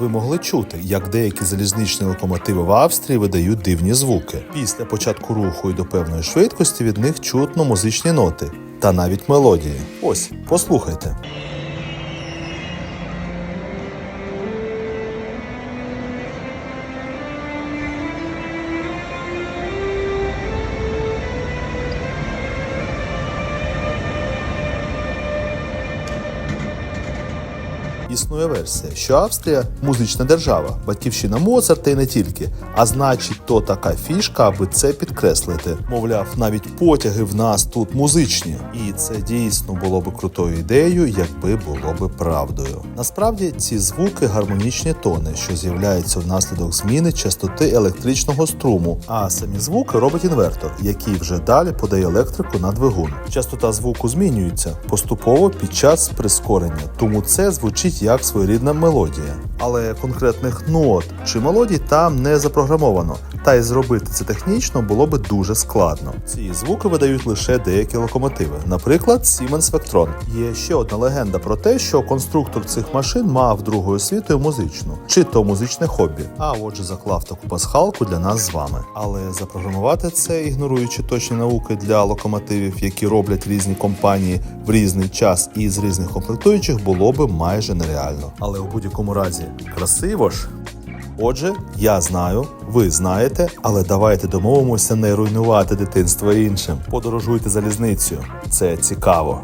Ви могли чути, як деякі залізничні локомотиви в Австрії видають дивні звуки. Після початку руху і до певної швидкості від них чутно музичні ноти та навіть мелодії. Ось, послухайте. Існує версія, що Австрія музична держава, батьківщина Моцарта і не тільки. А значить, то така фішка, аби це підкреслити. Мовляв, навіть потяги в нас тут музичні. І це дійсно було би крутою ідеєю, якби було би правдою. Насправді ці звуки гармонічні тони, що з'являються внаслідок зміни частоти електричного струму. А самі звуки робить інвертор, який вже далі подає електрику на двигун. Частота звуку змінюється поступово під час прискорення, тому це звучить як своєрідна мелодія. Але конкретних нот чи мелодій там не запрограмовано, та й зробити це технічно було би дуже складно. Ці звуки видають лише деякі локомотиви, наприклад, Siemens Vectron. Є ще одна легенда про те, що конструктор цих машин мав другою освітою музичну, чи то музичне хобі. А отже, заклав таку пасхалку для нас з вами. Але запрограмувати це, ігноруючи точні науки для локомотивів, які роблять різні компанії в різний час і з різних комплектуючих, було би майже нереально. Але у будь-якому разі красиво ж. Отже, я знаю, ви знаєте, але давайте домовимося не руйнувати дитинство іншим. Подорожуйте залізницею. Це цікаво.